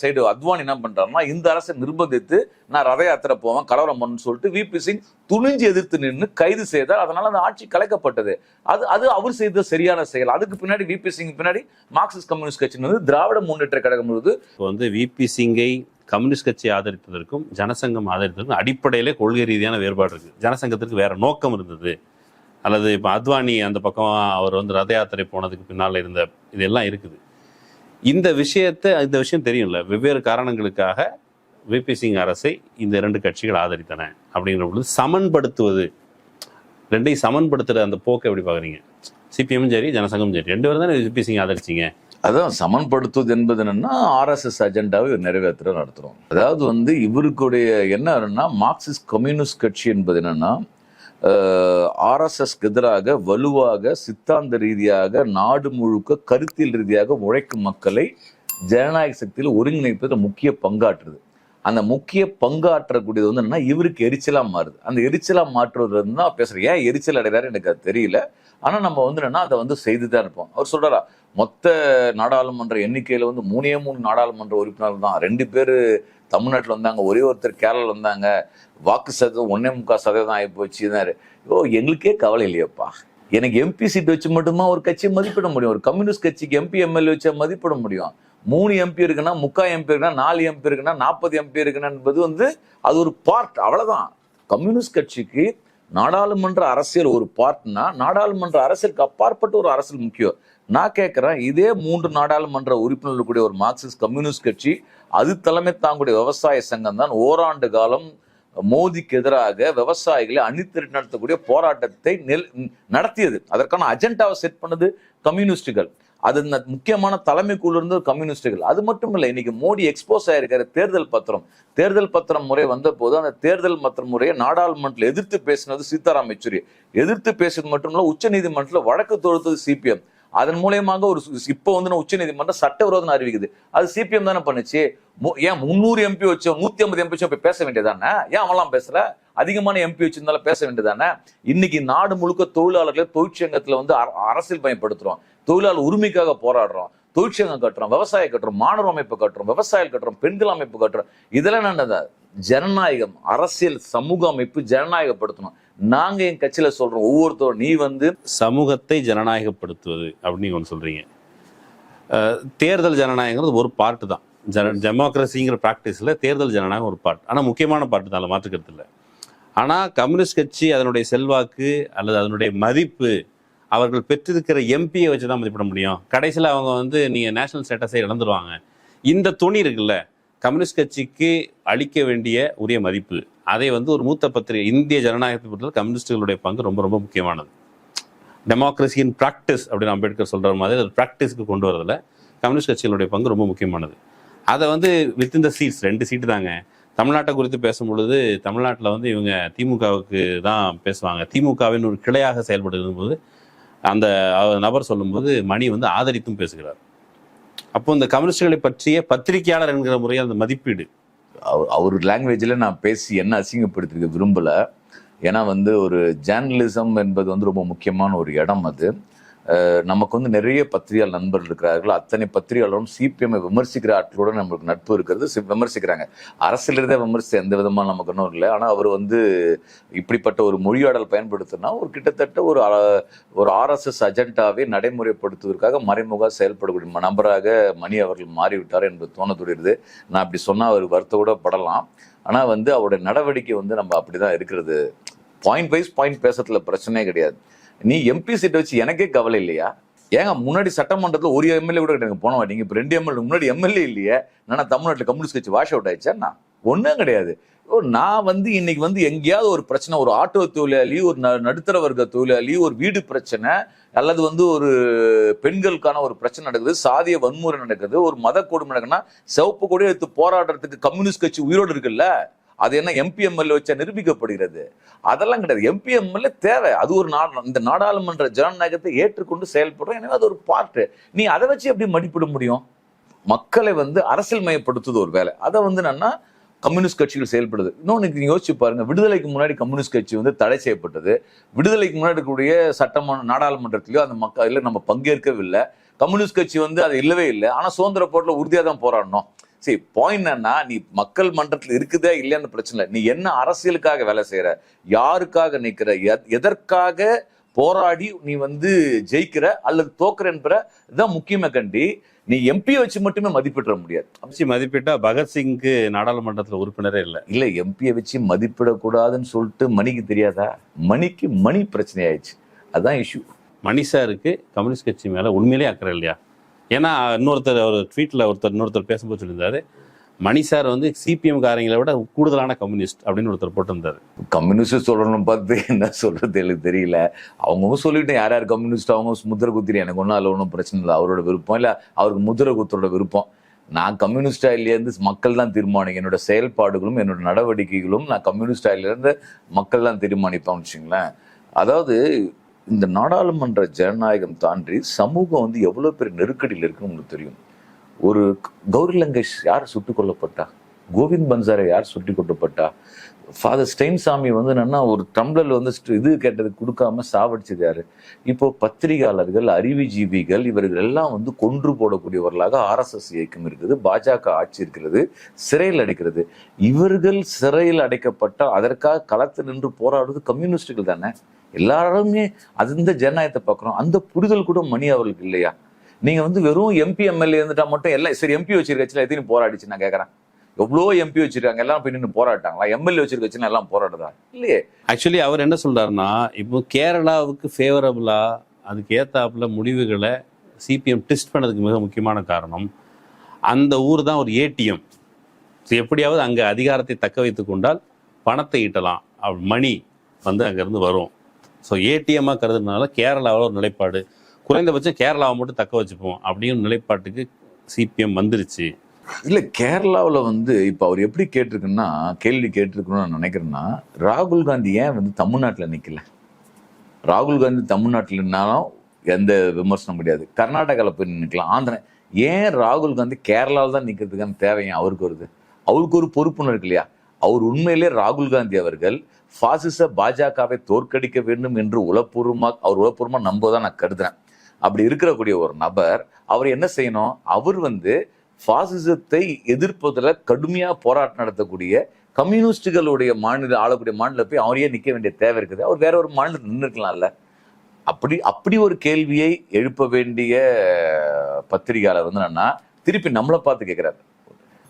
சைடு அத்வானி என்ன பண்றாருன்னா இந்த அரசை நிர்பந்தித்து நான் ரத யாத்திரை போவேன் கலவரம் பண்ணு சொல்லிட்டு விபி சிங் துணிஞ்சு எதிர்த்து நின்று கைது செய்தார். அதனால அந்த ஆட்சி கலைக்கப்பட்டது. அது அது அவர் செய்த சரியான செயல். அதுக்கு பின்னாடி விபி சிங் பின்னாடி மார்க்சிஸ்ட் கம்யூனிஸ்ட் கட்சி வந்து திராவிட முன்னேற்ற கழகம் வந்து இப்போ வந்து விபி சிங்கை கம்யூனிஸ்ட் கட்சி ஆதரித்ததற்கும் ஜனசங்கம் ஆதரித்ததற்கும் அடிப்படையிலே கொள்கை ரீதியான வேறுபாடு இருக்கு. ஜனசங்கத்திற்கு வேற நோக்கம் இருந்தது. அல்லது இப்போ அத்வானி அந்த பக்கம் அவர் வந்து ரத யாத்திரை போனதுக்கு பின்னால் இருந்த இதெல்லாம் இருக்குது. இந்த விஷயத்தை இந்த விஷயம் தெரியும்ல. வெவ்வேறு காரணங்களுக்காக விபி சிங் அரசை இந்த இரண்டு கட்சிகள் ஆதரித்தன அப்படிங்கிற பொழுது சமன்படுத்துவது ரெண்டையும் சமன்படுத்துற அந்த போக்கை எப்படி பாக்குறீங்க சிபிஎம் சரி ஜனசங்கம் சரி. ரெண்டு பேரும் தானே விபி சிங் ஆதரிச்சிங்க. அதான் சமன்படுத்துவது என்பது என்னன்னா ஆர்எஸ்எஸ் அஜெண்டாவை நிறைவேற்ற நடத்துறோம். அதாவது வந்து இவருக்குடைய என்ன மார்க்சிஸ்ட் கம்யூனிஸ்ட் கட்சி என்பது என்னன்னா ஆர்எஸ்எஸ்க்கு எதிராக வலுவாக சித்தாந்த ரீதியாக நாடு முழுக்க கருத்தியல் ரீதியாக உழைக்கும் மக்களை ஜனநாயக சக்தியில் ஒருங்கிணைப்பதில் முக்கிய பங்காற்றுது. அந்த முக்கிய பங்காற்றக்கூடியது வந்து என்னன்னா இவருக்கு எரிச்சலாக மாறுது. அந்த எரிச்சலாக மாற்றுவது தான் பேசுறேன் ஏன் எரிச்சல் அடைகிறாரு எனக்கு அது தெரியல. ஆனால் நம்ம வந்து என்னன்னா அதை வந்து செய்துதான் இருப்போம். அவர் சொல்கிறாரா மொத்த நாடாளுமன்ற எண்ணிக்கையில் வந்து மூணே மூணு நாடாளுமன்ற உறுப்பினர்கள் தான். ரெண்டு பேர் தமிழ்நாட்டில் வந்தாங்க ஒரே ஒருத்தர் கேரளாவில் வந்தாங்க வாக்கு சதவீதம் ஒன்னே முக்கால் சதவீதம் ஆகி போச்சுன்னாரு. ஓ எங்களுக்கே கவலை இல்லையப்பா. எனக்கு எம்பி சீட் வச்சு மட்டுமா ஒரு கட்சியை மதிப்பிட முடியும். ஒரு கம்யூனிஸ்ட் கட்சிக்கு எம்பி எம்எல்ஏ வச்சா மதிப்பிட முடியும். மூணு எம்பி இருக்குன்னா முக்கால் எம்பி இருக்குன்னா நாலு எம்பி இருக்குன்னா நாற்பது எம்பி இருக்குன்னா என்பது வந்து அது ஒரு பார்ட் அவ்வளவுதான். கம்யூனிஸ்ட் கட்சிக்கு நாடாளுமன்ற அரசியல் ஒரு பார்ட்னா நாடாளுமன்ற அரசியலுக்கு அப்பாற்பட்ட ஒரு அரசியல் முக்கியம். நான் கேட்குறேன் இதே மூன்று நாடாளுமன்ற உறுப்பினர்கள் கூடிய ஒரு மார்க்சிஸ்ட் கம்யூனிஸ்ட் கட்சி அது தலைமை தாங்குடைய விவசாய சங்கம் தான் ஓராண்டு காலம் மோதிக்கு எதிராக விவசாயிகளை அணிதிரட்டி நடத்தக்கூடிய போராட்டத்தை நெல் நடத்தியது. அதற்கான அஜெண்டாவை செட் பண்ணது கம்யூனிஸ்டுகள். அது இந்த முக்கியமான தலைமைக்குழு இருந்த கம்யூனிஸ்டுகள். அது மட்டும் இல்லை இன்னைக்கு மோடி எக்ஸ்போஸ் ஆயிருக்கிற தேர்தல் பத்திரம். தேர்தல் பத்திரம் முறை வந்த போது அந்த தேர்தல் பத்திரம் முறையை நாடாளுமன்றத்தில் எதிர்த்து பேசினது சீதாராம் யெச்சூரி. எதிர்த்து பேசியது மட்டும் இல்லை உச்ச நீதிமன்றத்தில் வழக்கு தொடுத்தது சிபிஎம் அதன் மூலியமாக ஒரு இப்போ வந்து உச்ச நீதிமன்றம் சட்டவிரோதம் அறிவிக்குது. அது சிபிஎம் தானே பண்ணுச்சு. மு- ஏன் முந்நூறு எம்பி வச்சோம் நூத்தி ஐம்பது எம்பி வச்சோம் பேச வேண்டியதானே? ஏன் அவன்லாம் பேசல? அதிகமான எம்பி வச்சிருந்தாலும் பேச வேண்டியதானே? இன்னைக்கு நாடு முழுக்க தொழிலாளர்களை தொழிற்சங்கத்துல வந்து அரசியல் பயன்படுத்துறோம். தொழிலாளர் உரிமைக்காக போராடுறோம். தொழிற்சங்கம் கட்டுறோம் விவசாய கட்டுறோம் மாணவர் அமைப்பு கட்டுறோம் விவசாயிகள் கட்டுறோம் பெண்கள் அமைப்பு கட்டுறோம். இதெல்லாம் என்னென்ன ஜனநாயகம் அரசியல் சமூக அமைப்பு ஜனநாயகப்படுத்தணும். நாங்க என் கட்சியில சொல்றோம் ஒவ்வொருத்தரும் நீ வந்து சமூகத்தை ஜனநாயகப்படுத்துவது அப்படின்னு ஒன்று சொல்றீங்க. தேர்தல் ஜனநாயகங்கிறது ஒரு பார்ட்டு தான். ஜன டெமோக்ரஸிங்கிற ப்ராக்டிஸில் தேர்தல் ஜனநாயகம் ஒரு பார்ட் ஆனால் முக்கியமான பார்ட்டு தான் அதில் மாற்றுக்கிறது இல்லை. ஆனால் கம்யூனிஸ்ட் கட்சி அதனுடைய செல்வாக்கு அல்லது அதனுடைய மதிப்பு அவர்கள் பெற்றிருக்கிற எம்பியை வச்சு தான் மதிப்பிட முடியும். கடைசியில் அவங்க வந்து நீங்கள் நேஷனல் ஸ்டேட்டஸை இழந்துருவாங்க. இந்த துணி இருக்குல்ல கம்யூனிஸ்ட் கட்சிக்கு அளிக்க வேண்டிய உரிய மதிப்பு. அதை வந்து ஒரு மூத்த பத்திரிகை இந்திய ஜனநாயகத்தை பொறுத்தவரை கம்யூனிஸ்டுகளுடைய பங்கு ரொம்ப ரொம்ப முக்கியமானது. டெமோக்ரஸியின் ப்ராக்டிஸ் அப்படின்னு அம்பேத்கர் சொல்கிற மாதிரி அது ப்ராக்டிஸ்க்கு கொண்டு வரதில் கம்யூனிஸ்ட் கட்சிகளுடைய பங்கு ரொம்ப முக்கியமானது. அதை வந்து வித்தின் த சீட்ஸ் ரெண்டு சீட்டு தாங்க. தமிழ்நாட்டை குறித்து பேசும்பொழுது தமிழ்நாட்டில் வந்து இவங்க திமுகவுக்கு தான் பேசுவாங்க. திமுகவின் ஒரு கிளையாக செயல்படுகிற போது அந்த நபர் சொல்லும்போது மணி வந்து ஆதரித்தும் பேசுகிறார். அப்போ இந்த கம்யூனிஸ்டுகளை பற்றிய பத்திரிகையாளர் என்கிற முறையில் அந்த மதிப்பீடு அவர் அவர் லாங்குவேஜ்ல நான் பேசி என்ன அசிங்கப்படுத்திருக்க விரும்பல. ஏன்னா வந்து ஒரு ஜேர்னலிசம் என்பது வந்து ரொம்ப முக்கியமான ஒரு இடம் அது. நமக்கு வந்து நிறைய பத்திரிகையாளர் நண்பர்கள் இருக்கிறார்கள். அத்தனை பத்திரிகையாளரும் சிபிஎம்ஐ விமர்சிக்கிற ஆட்களோட நம்மளுக்கு நட்பு இருக்கிறது. விமர்சிக்கிறாங்க. அரசிலிருந்தே விமர்சி எந்த விதமான நமக்கு ஒன்றும் இல்லை. ஆனால் அவர் வந்து இப்படிப்பட்ட ஒரு மொழியாடல் பயன்படுத்தினா ஒரு கிட்டத்தட்ட ஒரு ஒரு ஆர்எஸ்எஸ் அஜெண்டாவை நடைமுறைப்படுத்துவதற்காக மறைமுக செயல்படக்கூடிய நபராக மணி அவர்கள் மாறிவிட்டார் என்பது தோணத்துடையது நான் அப்படி சொன்னால் அவர் வருத்த கூட படலாம். ஆனால் வந்து அவருடைய நடவடிக்கை வந்து நம்ம அப்படி தான் இருக்கிறது. பாயிண்ட் வைஸ் பாயிண்ட் பேசுறதுல பிரச்சனையே கிடையாது. நீ எம்பி சீட்டை வச்சு எனக்கே கவலை இல்லையா? ஏங்க முன்னாடி சட்டமன்றத்தில் ஒரு எம்எல்ஏ கூட எனக்கு போன மாட்டீங்க இப்போ ரெண்டு எம்எல்ஏ முன்னாடி எம்எல்ஏ இல்லையே? நான் தமிழ்நாட்டில் கம்யூனிஸ்ட் கட்சி வாஷ் அவுட் ஆயிடுச்சா ஒன்றும் கிடையாது. ஓ, நான் வந்து இன்னைக்கு வந்து எங்கேயாவது ஒரு பிரச்சனை ஒரு ஆட்டோ தொழிலாளி ஒரு ந- நடுத்தர வர்க்க தொழிலாளி ஒரு வீடு பிரச்சனை அல்லது வந்து ஒரு பெண்களுக்கான ஒரு பிரச்சனை நடக்குது சாதிய வன்முறை நடக்குது ஒரு மத கொடுமை நடக்குதுன்னா சிவப்பு கூட எடுத்து போராடுறதுக்கு கம்யூனிஸ்ட் கட்சி உயிரோடு இருக்குல்ல? அது என்ன எம்பிஎம்எல்ஏ வச்சா நிரூபிக்கப்படுகிறது? அதெல்லாம் கிடையாது. எம்பிஎம்எல்ஏ தேவை. அது ஒரு நாடு இந்த நாடாளுமன்ற ஜனநாயகத்தை ஏற்றுக்கொண்டு செயல்படுறோம். எனவே அது ஒரு பார்ட்டு நீ அதை வச்சு எப்படி மதிப்பிட முடியும்? மக்களை வந்து அரசியல் மயப்படுத்துது ஒரு வேலை. அதை வந்து என்னன்னா கம்யூனிஸ்ட் கட்சிகள் செயல்படுது. இன்னொன்று நீங்க யோசிச்சு பாருங்க. விடுதலைக்கு முன்னாடி கம்யூனிஸ்ட் கட்சி வந்து தடை செய்யப்பட்டது. விடுதலைக்கு முன்னாடி இருக்கக்கூடிய சட்டமன்ற நாடாளுமன்றத்திலயோ அந்த மக்கள் நம்ம பங்கேற்கவில்லை. கம்யூனிஸ்ட் கட்சி வந்து அது இல்லவே இல்லை. ஆனால் சுதந்திர போட்டில் உறுதியாக தான் போராடணும். சரி பாயிண்ட் என்னன்னா நீ மக்கள் மன்றத்தில் இருக்குதே இல்லைன்னு பிரச்சனை இல்லை நீ என்ன அரசியலுக்காக வேலை செய்யற யாருக்காக நிக்கிற எத்- எதற்காக போராடி நீ வந்து ஜெயிக்கிற அல்லது தோக்குற என்பற இதுதான் முக்கியமே கண்டி நீ எம்பி வச்சு மட்டுமே மதிப்பிட முடியாது. வச்சு மதிப்பிட்டா பகத்சிங்க்கு நாடாளுமன்றத்துல உறுப்பினரே இல்லை. இல்ல எம்பியை வச்சு மதிப்பிடக்கூடாதுன்னு சொல்லிட்டு மணிக்கு தெரியாதா? மணிக்கு மணி பிரச்சனை ஆயிடுச்சு அதான் இஷ்யூ மணி சாருக்கு கம்யூனிஸ்ட் கட்சி மேல உண்மையிலேயே அக்கறை இல்லையா? ஏன்னா இன்னொருத்தர் ஒரு ட்வீட்டில் ஒருத்தர் இன்னொருத்தர் பேசும்போது சொல்லியிருந்தாரு மணி சார் வந்து சிபிஎம் காரங்களை விட கூடுதலான கம்யூனிஸ்ட் அப்படின்னு ஒருத்தர் போட்டிருந்தாரு. கம்யூனிஸ்ட் சொல்லணும் பார்த்து என்ன சொல்றது எனக்கு தெரியல. அவங்கவுங்க சொல்லிட்டு யார் யார் கம்யூனிஸ்ட் அவங்க முத்திரை குத்திரி எனக்கு ஒன்றும் அதில் ஒன்றும் பிரச்சனை இல்லை. அவரோட விருப்பம் இல்லை அவருக்கு முத்திரை குத்தரோட விருப்பம். நான் கம்யூனிஸ்ட் ஆயிலேருந்து மக்கள் தான் தீர்மானிக்கும் என்னோட செயல்பாடுகளும் என்னோட நடவடிக்கைகளும் நான் கம்யூனிஸ்ட் ஆயிலேருந்து மக்கள் தான் தீர்மானிப்பேன் வச்சுங்களேன் அதாவது இந்த நாடாளுமன்ற ஜனநாயகம் தாண்டி சமூகம் வந்து எவ்வளவு பெரிய நெருக்கடியில் இருக்குன்னு உங்களுக்கு தெரியும். ஒரு கௌரி லங்கேஷ் யார் சுட்டுக் கொல்லப்பட்டா? கோவிந்த் பன்சாரை யார் சுட்டி கொட்டப்பட்டா ஃபாதர் ஸ்டெயின்சாமி வந்து என்னன்னா ஒரு டம்ளர்ல வந்து இது கேட்டது கொடுக்காம சாவடிச்சது யாரு? இப்போ பத்திரிகையாளர்கள் அறிவுஜீவிகள் இவர்கள் எல்லாம் வந்து கொன்று போடக்கூடியவர்களாக ஆர்எஸ்எஸ் இயக்கம் இருக்குது பாஜக ஆட்சி இருக்கிறது சிறையில் அடைக்கிறது. இவர்கள் சிறையில் அடைக்கப்பட்டால் அதற்காக களத்தில் நின்று போராடுவது கம்யூனிஸ்டுகள் தானே? எல்லாருமே அது இந்த ஜனநாயகத்தை பார்க்குறோம் அந்த புரிதல் கூட மணி அவர்களுக்கு இல்லையா? நீங்கள் வந்து வெறும் எம்பி எம்எல்ஏ இருந்துட்டா மட்டும் எல்லாம் சரி எம்பி வச்சிருக்கச்சுல எத்தனை போராடிச்சு நான் கேட்குறேன் எவ்வளோ எம்பி வச்சிருக்காங்க? எல்லாம் போய் நின்று போராட்டாங்களா எம்எல்ஏ வச்சிருக்கச்சுன்னா எல்லாம் போராடுதா? இல்லையே. ஆக்சுவலி அவர் என்ன சொல்றாருன்னா இப்போ கேரளாவுக்கு ஃபேவரபுளா அதுக்கு ஏத்தாப்புல முடிவுகளை சிபிஎம் டெஸ்ட் பண்ணதுக்கு மிக முக்கியமான காரணம் அந்த ஊர் தான் ஒரு ஏடிஎம் எப்படியாவது அங்கே அதிகாரத்தை தக்க வைத்து கொண்டால் பணத்தை ஈட்டலாம். மணி வந்து அங்கேருந்து வரும். ஸோ ஏடிஎம்மாக கருதுனால கேரளாவில் ஒரு நிலைப்பாடு. குறைந்தபட்சம் கேரளாவை மட்டும் தக்க வச்சுப்போம் அப்படின்னு நிலைப்பாட்டுக்கு சிபிஎம் வந்துருச்சு. இல்லை கேரளாவில் வந்து இப்போ அவர் எப்படி கேட்டிருக்குன்னா கேள்வி கேட்டிருக்கணும்னு நான் நினைக்கிறேன்னா ராகுல் காந்தி ஏன் வந்து தமிழ்நாட்டில் நிற்கல ராகுல் காந்தி தமிழ்நாட்டில் நின்னாலும் எந்த விமர்சனம் கிடையாது. கர்நாடகாவில் போய் நிற்கலாம் ஆந்திரன் ஏன் ராகுல் காந்தி கேரளாவில் தான் நிற்கிறதுக்கான தேவை அவருக்கு வருது? அவருக்கு ஒரு பொறுப்புணர்வு இருக்கு இல்லையா? அவர் உண்மையிலே ராகுல் காந்தி அவர்கள் பாசிச பாஜகவை தோற்கடிக்க வேண்டும் என்று உளப்பூர்வமாக அவர் உளப்பூர்வமா நம்புவதா நான் கருதுறேன். அப்படி இருக்கக்கூடிய ஒரு நபர் அவர் என்ன செய்யணும்? அவர் வந்து பாசிசத்தை எதிர்ப்பதில் கடுமையாக போராட்டம் நடத்தக்கூடிய கம்யூனிஸ்டுகளுடைய மாநில ஆளக்கூடிய மாநில போய் அவரையே நிற்க வேண்டிய தேவை இருக்குது. அவர் வேற ஒரு மாநிலத்தில் நின்றுக்கலாம்ல அப்படி அப்படி ஒரு கேள்வியை எழுப்ப வேண்டிய பத்திரிகையாளர் வந்து என்னன்னா திருப்பி நம்மளை பார்த்து கேட்குறாரு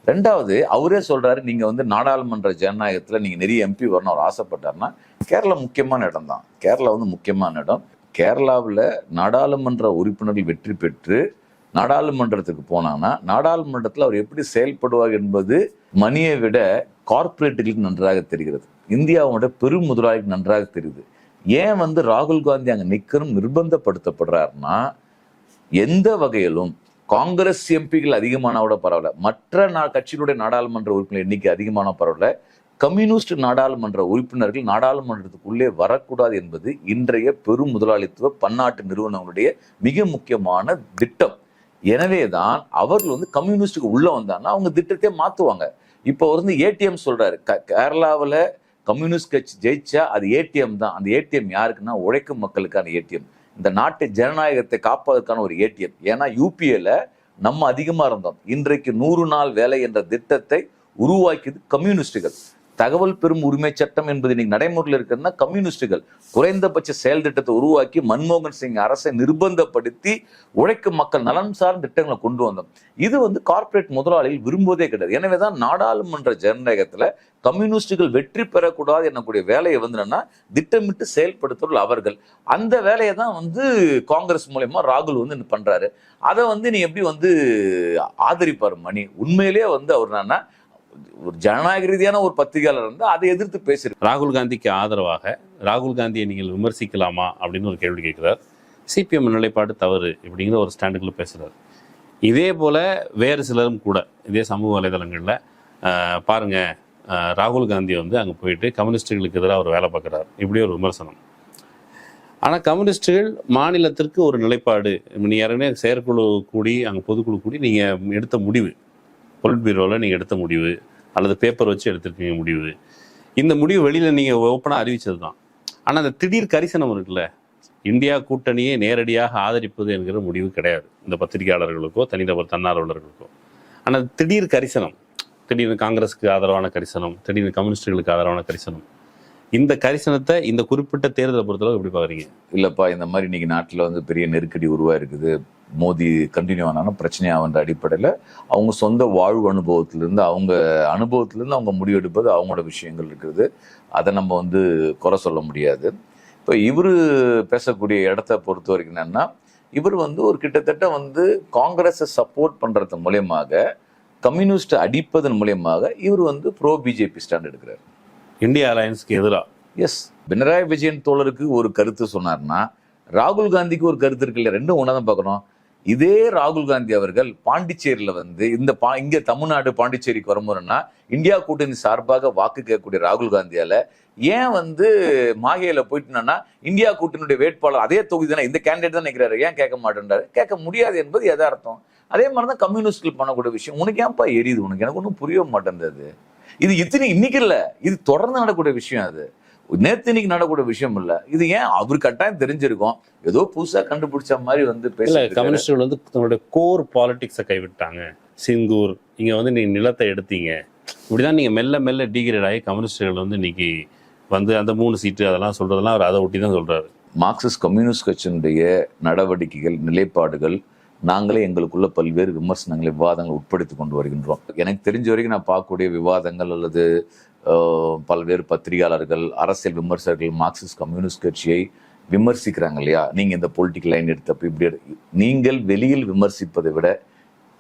ரெண்டாவது அவரே சொல்றாரு நீங்க வந்து நாடாளுமன்ற ஜனநாயகத்துல நீங்க நிறைய எம்பி வரணும் அவர் ஆசைப்பட்டாருன்னா கேரளா முக்கியமான இடம் தான் கேரளா வந்து முக்கியமான இடம். கேரளாவில் நாடாளுமன்ற உறுப்பினர்கள் வெற்றி பெற்று நாடாளுமன்றத்துக்கு போனான்னா நாடாளுமன்றத்தில் அவர் எப்படி செயல்படுவார் என்பது மணியை விட கார்ப்பரேட்டுகளுக்கு நன்றாக தெரிகிறது. இந்தியாவோட பெரும் முதலாளிக்கு நன்றாக தெரியுது. ஏன் வந்து ராகுல் காந்தி அங்கே நிற்கணும் நிர்பந்தப்படுத்தப்படுறாருன்னா எந்த வகையிலும் காங்கிரஸ் எம்பிகள் அதிகமானவோட பரவாயில்ல. மற்ற நா கட்சிகளுடைய நாடாளுமன்ற உறுப்பினர் எண்ணிக்கை அதிகமான பரவாயில்ல. கம்யூனிஸ்ட் நாடாளுமன்ற உறுப்பினர்கள் நாடாளுமன்றத்துக்குள்ளே வரக்கூடாது என்பது இன்றைய பெரும் முதலாளித்துவ பன்னாட்டு நிறுவனங்களுடைய மிக முக்கியமான திட்டம். எனவே தான் அவர்கள் வந்து கம்யூனிஸ்டுக்கு உள்ள வந்தாங்கன்னா அவங்க திட்டத்தை மாற்றுவாங்க இப்போ வந்து ஏடிஎம் சொல்றாரு. க- கேரளாவில் கம்யூனிஸ்ட் கட்சி ஜெயிச்சா அது ஏடிஎம் தான். அந்த ஏடிஎம் யாருக்குன்னா உழைக்கும் மக்களுக்கான ஏடிஎம் இந்த நாட்டு ஜனநாயகத்தை காப்பதற்கான ஒரு ஏடிஎம். ஏன்னா யூபிஏல நம்ம அதிகமாக இருந்தோம். இன்றைக்கு நூறு நாள் வேலை என்ற திட்டத்தை உருவாக்கியது கம்யூனிஸ்டுகள். தகவல் பெறும் உரிமை சட்டம் என்பது இன்னைக்கு நடைமுறையில் இருக்கிறதுனா கம்யூனிஸ்டுகள். குறைந்தபட்ச செயல் திட்டத்தை உருவாக்கி மன்மோகன் சிங் அரசை நிர்பந்தப்படுத்தி உழைக்கும் மக்கள் நலன் சார்ந்த திட்டங்களை கொண்டு வந்தோம். இது வந்து கார்ப்பரேட் முதலாளிகள் விரும்புவதே கிடையாது. எனவே தான் நாடாளுமன்ற ஜனநாயகத்தில் கம்யூனிஸ்டுகள் வெற்றி பெறக்கூடாது என்னக்கூடிய வேலையை வந்து என்னன்னா திட்டமிட்டு செயல்படுத்துவர்கள் அவர்கள். அந்த வேலையை தான் வந்து காங்கிரஸ் மூலயமா ராகுல் வந்து பண்றாரு. அதை வந்து நீ எப்படி வந்து ஆதரிப்பார் மணி? உண்மையிலேயே வந்து அவர் என்னன்னா ஒரு ஜனநாயக ரீதியான ஒரு பத்திரிகையாளர் வந்து அதை எதிர்த்து பேசுகிறார் ராகுல் காந்திக்கு ஆதரவாக ராகுல் காந்தியை நீங்கள் விமர்சிக்கலாமா அப்படின்னு ஒரு கேள்வி கேட்கிறார். சிபிஎம் நிலைப்பாடு தவறு இப்படிங்கிற ஒரு ஸ்டாண்டுக்குள்ள பேசுறாரு. இதே போல வேறு சிலரும் கூட இதே சமூக வலைதளங்களில் பாருங்க ராகுல் காந்தி வந்து அங்கே போயிட்டு கம்யூனிஸ்டுகளுக்கு எதிராக அவர் வேலை பார்க்குறாரு. இப்படி ஒரு விமர்சனம். ஆனால் கம்யூனிஸ்டுகள் மாநிலத்திற்கு ஒரு நிலைப்பாடு. நீ ஏற்கனவே செயற்குழு கூடி அங்கே பொதுக்குழு கூடி நீங்கள் எடுத்த முடிவு. பொலிட் பீரோவில் நீங்கள் எடுத்த முடிவு அல்லது பேப்பர் வச்சு எடுத்திருக்கீங்க முடிவு. இந்த முடிவு வெளியில் நீங்கள் ஓப்பனாக அறிவிச்சது தான் ஆனால் அந்த திடீர் கரிசனம் இருக்குல்ல? இந்தியா கூட்டணியை நேரடியாக ஆதரிப்பது என்கிற முடிவு கிடையாது. இந்த பத்திரிகையாளர்களுக்கோ தனிநபர் தன்னார்வலர்களுக்கோ. ஆனால் திடீர் கரிசனம் திடீர்னு காங்கிரஸுக்கு ஆதரவான கரிசனம் திடீர்னு கம்யூனிஸ்டுகளுக்கு ஆதரவான கரிசனம் இந்த கரிசனத்தை இந்த குறிப்பிட்ட தேர்தலை பொறுத்தளவு எப்படி பார்க்குறீங்க? இல்லப்பா இந்த மாதிரி இன்னைக்கு நாட்டில் வந்து பெரிய நெருக்கடி உருவாக இருக்குது மோடி கண்டினியூ ஆனாலும் பிரச்சனையாகின்ற அடிப்படையில் அவங்க சொந்த வாழ்வு அனுபவத்திலிருந்து அவங்க அனுபவத்திலிருந்து அவங்க முடிவெடுப்பது அவங்களோட விஷயங்கள் இருக்குது. அதை நம்ம வந்து குறை சொல்ல முடியாது. இப்போ இவர் பேசக்கூடிய இடத்த பொறுத்த வரைக்கும் என்னன்னா இவர் வந்து ஒரு கிட்டத்தட்ட வந்து காங்கிரஸை சப்போர்ட் பண்றது மூலியமாக கம்யூனிஸ்ட் அடிப்பதன் மூலியமாக இவர் வந்து ப்ரோ பிஜேபி ஸ்டாண்ட் எடுக்கிறார். இந்தியா அலையன்ஸ்க்கு எதிராக எஸ் பினராயி விஜயன் தோழருக்கு ஒரு கருத்து சொன்னார்னா ராகுல் காந்திக்கு ஒரு கருத்து இருக்கு இல்ல ரெண்டும் ஒன்றா தான் பார்க்கணும். இதே ராகுல் காந்தி அவர்கள் பாண்டிச்சேரியில் வந்து இந்த பா இங்க தமிழ்நாடு பாண்டிச்சேரிக்கு வரும்போதுன்னா இந்தியா கூட்டணி சார்பாக வாக்கு கேட்கக்கூடிய ராகுல் காந்தியால ஏன் வந்து மாஹேல போயிட்டுனா இந்தியா கூட்டணியுடைய வேட்பாளர் அதே தொகுதி தானே இந்த கேண்டிடேட் தான் நிற்கிறாரு ஏன் கேட்க மாட்டேன்றாரு? கேட்க முடியாது என்பது எதார்த்தம் அதே மாதிரி தான் கம்யூனிஸ்ட்கள் பண்ணக்கூடிய விஷயம். உனக்கு ஏன்ப்பா எரியுது? உனக்கு எனக்கு ஒன்றும் புரிய மாட்டேன்றது. இது இத்தனை இன்னைக்கு இல்லை. இது தொடர்ந்து நடக்கக்கூடிய விஷயம் அது. நேத்து இன்னைக்கு நடக்கக்கூடிய விஷயம் இல்ல. இது ஏன் அவர் கட்டாயம் தெரிஞ்சிருக்கும்? ஏதோ புதுசா கண்டுபிடிச்ச மாதிரி வந்து இல்ல பேச கம்யூனிஸ்டுகள் வந்து தன்னுடைய கோர் பாலிடிக்ஸை கைவிட்டாங்க. சிங்கூர் இங்க வந்து நீங்க நிலத்தை எடுத்தீங்க. இப்படிதான் நீங்க மெல்ல மெல்ல டிகிரேட் ஆகி கம்யூனிஸ்டுகள் வந்து இன்னைக்கு வந்து அந்த மூணு சீட்டு அதெல்லாம் சொல்றதெல்லாம் அவர் அதை ஒட்டி தான் சொல்றாரு. மார்க்சிஸ்ட் கம்யூனிஸ்ட் கட்சியினுடைய நடவடிக்கைகள் நிலைப்பாடுகள் நாங்களே எங்களுக்குள்ள பல்வேறு விமர்சனங்களை விவாதங்களை உட்படுத்தி கொண்டு வருகின்றோம். எனக்கு தெரிஞ்ச வரைக்கும் நான் பார்க்கக்கூடிய விவாதங்கள் அல்லது பல்வேறு பத்திரிகையாளர்கள் அரசியல் விமர்சகர்கள் மார்க்சிஸ்ட் கம்யூனிஸ்ட் கட்சியை விமர்சிக்கிறாங்க இல்லையா? நீங்க இந்த பொலிட்டிக்கல் லைன் எடுத்தப்ப இப்படி நீங்கள் வெளியில் விமர்சிப்பதை விட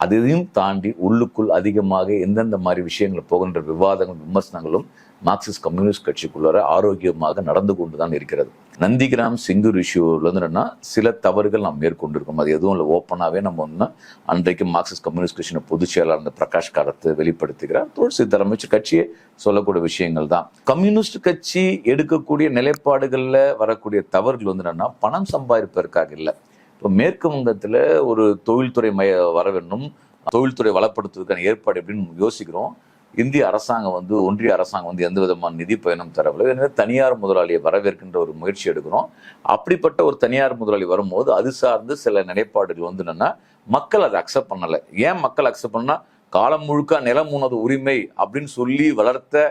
அதையும் தாண்டி உள்ளுக்குள் அதிகமாக எந்தெந்த மாதிரி விஷயங்கள் போகின்ற விவாதங்கள் விமர்சனங்களும் மார்க்சிஸ்ட் கம்யூனிஸ்ட் கட்சிக்குள்ளார ஆரோக்கியமாக நடந்து கொண்டு தான் இருக்கிறது. நந்திகிராம் சிங்கூர் இஷ்யூல வந்து சில தவறுகள் நாம் மேற்கொண்டிருக்கோம். அது எதுவும் இல்லை. ஓப்பனாகவே நம்ம வந்து அன்றைக்கு மார்க்சிஸ்ட் கம்யூனிஸ்ட் கட்சியின் பொதுச் செயலாளர் இந்த பிரகாஷ் காரத்தை வெளிப்படுத்துகிறார். துளசி தலைமைச்சு கட்சியை சொல்லக்கூடிய விஷயங்கள் தான். கம்யூனிஸ்ட் கட்சி எடுக்கக்கூடிய நிலைப்பாடுகளில் வரக்கூடிய தவறுகள் வந்து என்னன்னா பணம் சம்பாதிப்பதற்காக இல்லை. இப்போ மேற்கு வங்கத்தில் ஒரு தொழில்துறை மைய வர வேண்டும். தொழில்துறை வளப்படுத்துவதற்கான ஏற்பாடு எப்படின்னு யோசிக்கிறோம். இந்திய அரசாங்கம் வந்து ஒன்றிய அரசாங்கம் வந்து எந்த விதமான நிதி பயணம் தரவில்லை. எனவே தனியார் முதலாளியை வரவேற்கின்ற ஒரு முயற்சி எடுக்கிறோம். அப்படிப்பட்ட ஒரு தனியார் முதலாளி வரும்போது அது சார்ந்து சில நிலைப்பாடுகள் வந்து என்னன்னா மக்கள் அதை அக்செப்ட் பண்ணலை. ஏன் மக்கள் அக்செப்ட் பண்ணால் காலம் முழுக்க நிலம் உனது உரிமை அப்படின்னு சொல்லி வளர்த்த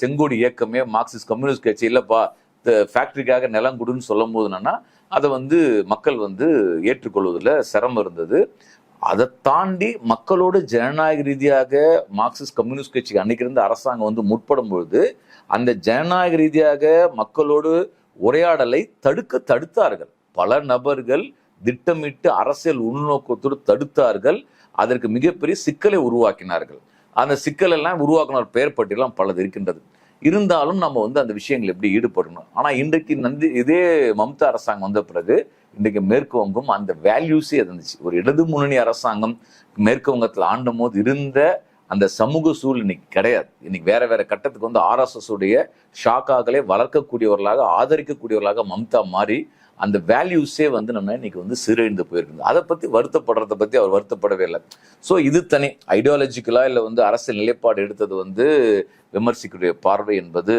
செங்கோடி இயக்கமே மார்க்சிஸ்ட் கம்யூனிஸ்ட் கட்சி இல்லைப்பா ஃபேக்டரிக்காக நிலம் கொடுன்னு சொல்லும் போது என்னன்னா அதை வந்து மக்கள் வந்து ஏற்றுக்கொள்வதில் சிரமம் இருந்தது. அதை தாண்டி மக்களோடு ஜனநாயக ரீதியாக மார்க்சிஸ்ட் கம்யூனிஸ்ட் கட்சி அன்னைக்கு இருந்த அரசாங்கம் வந்து முற்படும் பொழுது அந்த ஜனநாயக ரீதியாக மக்களோடு உரையாடலை தடுக்க தடுத்தார்கள். பல நபர்கள் திட்டமிட்டு அரசியல் உள்நோக்கத்தோடு தடுத்தார்கள். அதற்கு மிகப்பெரிய சிக்கலை உருவாக்கினார்கள். அந்த சிக்கல் எல்லாம் உருவாக்கினார் பெயர் பட்டியலாம் பலது இருக்கின்றது. இருந்தாலும் நம்ம வந்து அந்த விஷயங்கள் எப்படி ஈடுபடணும். ஆனால் இன்றைக்கு நந்தி இதே மம்தா அரசாங்கம் வந்த பிறகு இன்றைக்கு மேற்கு வங்கம் அந்த வேல்யூஸே இருந்துச்சு. ஒரு இடது முன்னணி அரசாங்கம் மேற்கு வங்கத்தில் ஆண்டும் போது இருந்த அந்த சமூக சூழல் இன்னைக்கு கிடையாது. இன்னைக்கு வேற வேற கட்டத்துக்கு வந்து ஆர்எஸ்எஸ் உடைய ஷாக்காக்களே வளர்க்கக்கூடியவர்களாக ஆதரிக்கக்கூடியவர்களாக மம்தா மாறி அந்த வேல்யூஸே வந்து நம்ம இன்னைக்கு வந்து சீரழிந்து போயிருக்கு அதை பத்தி வருத்தப்படுறத பத்தி அவர் வருத்தப்படவே இல்லை. ஸோ இது தனி. ஐடியாலஜிக்கலா இல்லை வந்து அரசியல் நிலைப்பாடு எடுத்தது வந்து விமர்சிக்கக்கூடிய பார்வை என்பது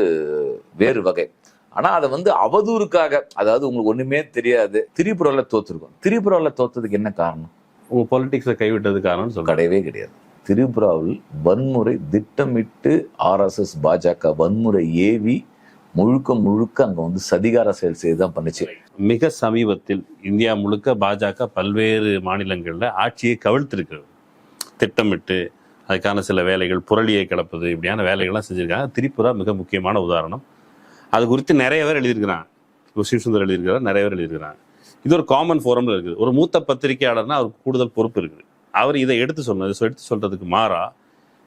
வேறு வகை. ஆனா அதை வந்து அவதூறுக்காக அதாவது உங்களுக்கு ஒண்ணுமே தெரியாது திரிபுரால தோத்துருக்கோம். திரிபுரால தோத்ததுக்கு என்ன காரணம்? உங்க பொலிட்டிக்ஸை கைவிட்டது காரணம் சொல்றாரு கிடையவே கிடையாது. திரிபுராவில் வன்முறை திட்டமிட்டு ஆர்எஸ்எஸ் பாஜக வன்முறை ஏவி முழுக்க முழுக்க அங்கே வந்து சதிகார செயல் செய்து தான் பண்ணுச்சு. மிக சமீபத்தில் இந்தியா முழுக்க பாஜக பல்வேறு மாநிலங்களில் ஆட்சியை கவிழ்த்திருக்கிறது திட்டமிட்டு அதுக்கான சில வேலைகள் புரளியை கிளப்புது இப்படியான வேலைகள்லாம் செஞ்சுருக்காங்க. திரிபுரா மிக முக்கியமான உதாரணம். அது குறித்து நிறைய பேர் எழுதியிருக்கிறான் இப்போ சிவசுந்தர் எழுதியிருக்கிறார் நிறைய பேர் எழுதியிருக்கிறாங்க. இது ஒரு காமன் ஃபோரமில் இருக்குது. ஒரு மூத்த பத்திரிகையாளர்னா அவருக்கு கூடுதல் பொறுப்பு இருக்குது. அவர் இதை எடுத்து சொன்னது எடுத்து சொல்கிறதுக்கு மாறா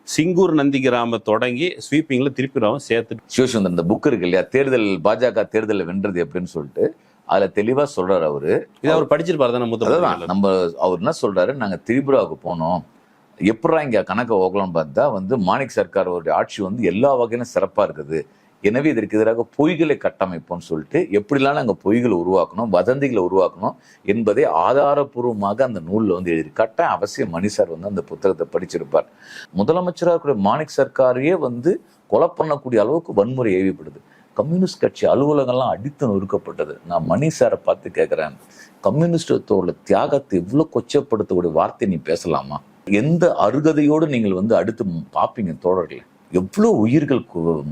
சிங்கூர் நந்தி கிராம தொடங்கி ஸ்வீப்பிங்ல திரிபுராவும் சேர்த்து சிவசுந்தர் இந்த புக் இருக்கு இல்லையா? தேர்தல் பாஜக தேர்தலில் வென்றது எப்படின்னு சொல்லிட்டு அதுல தெளிவா சொல்றாரு அவரு. இதை அவர் படிச்சிருப்பாரு தானே பத்திரிகையாளர். நம்ம அவர் என்ன சொல்றாரு? நாங்க திரிபுராவுக்கு போனோம். எப்படா இங்க கணக்கை ஓக்கலாம்னு பார்த்தா வந்து மாணிக் சர்க்காரோட ஆட்சி வந்து எல்லா வகையிலும் சிறப்பா இருக்குது. எனவே இதற்கு எதிராக பொய்களை கட்டமைப்போம்னு சொல்லிட்டு எப்படிலாம் நாங்கள் பொய்களை உருவாக்கணும் வதந்திகளை உருவாக்கணும் என்பதை ஆதாரபூர்வமாக அந்த நூலில் வந்து எழுதி கட்ட அவசியம் மணி சார் வந்து அந்த புத்தகத்தை படிச்சிருப்பார். முதலமைச்சராக இருக்கிற மாணிக் சர்க்காரையே வந்து கொலை பண்ணக்கூடிய அளவுக்கு வன்முறை ஏவிப்படுது. கம்யூனிஸ்ட் கட்சி அலுவலகம்லாம் அடித்து நொறுக்கப்பட்டது. நான் மணி சாரை பார்த்து கேட்குறேன் கம்யூனிஸ்டத்தோட தியாகத்தை இவ்வளோ கொச்சப்படுத்தக்கூடிய வார்த்தை நீ பேசலாமா? எந்த அருகதையோடு நீங்கள் வந்து அடுத்து பார்ப்பீங்க தோழர்களே. எவ்வளோ உயிர்கள்